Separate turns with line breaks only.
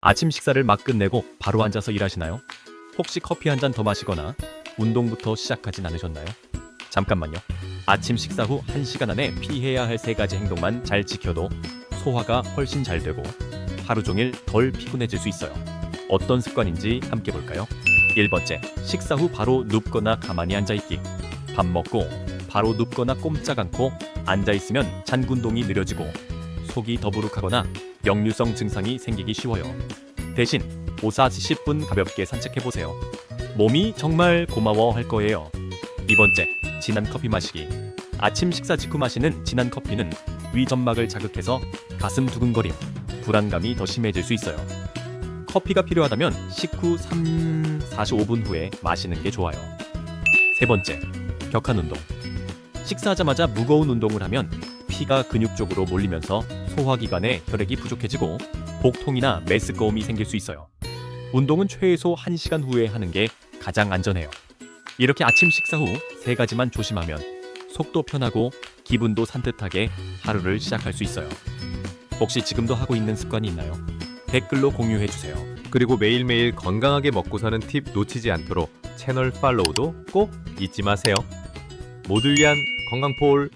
아침 식사를 막 끝내고 바로 앉아서 일하시나요? 혹시 커피 한 잔 더 마시거나 운동부터 시작하진 않으셨나요? 잠깐만요. 아침 식사 후 1시간 안에 피해야 할 세 가지 행동만 잘 지켜도 소화가 훨씬 잘 되고 하루 종일 덜 피곤해질 수 있어요. 어떤 습관인지 함께 볼까요? 1번째, 식사 후 바로 눕거나 가만히 앉아 있기. 밥 먹고 바로 눕거나 꼼짝 않고 앉아 있으면 잔군동이 느려지고 속이 더부룩하거나 역류성 증상이 생기기 쉬워요. 대신 5, 4, 10분 가볍게 산책해 보세요. 몸이 정말 고마워 할 거예요. 이 번째, 진한 커피 마시기. 아침 식사 직후 마시는 진한 커피는 위 점막을 자극해서 가슴 두근거림, 불안감이 더 심해질 수 있어요. 커피가 필요하다면 식후 3, 45분 후에 마시는 게 좋아요. 세 번째, 격한 운동. 식사하자마자 무거운 운동을 하면 피가 근육 쪽으로 몰리면서 소화기관에 혈액이 부족해지고 복통이나 메스꺼움이 생길 수 있어요. 운동은 최소 1시간 후에 하는 게 가장 안전해요. 이렇게 아침 식사 후 세 가지만 조심하면 속도 편하고 기분도 산뜻하게 하루를 시작할 수 있어요. 혹시 지금도 하고 있는 습관이 있나요? 댓글로 공유해 주세요.
그리고 매일매일 건강하게 먹고 사는 팁 놓치지 않도록 채널 팔로우도 꼭 잊지 마세요. 모두 위한 건강폴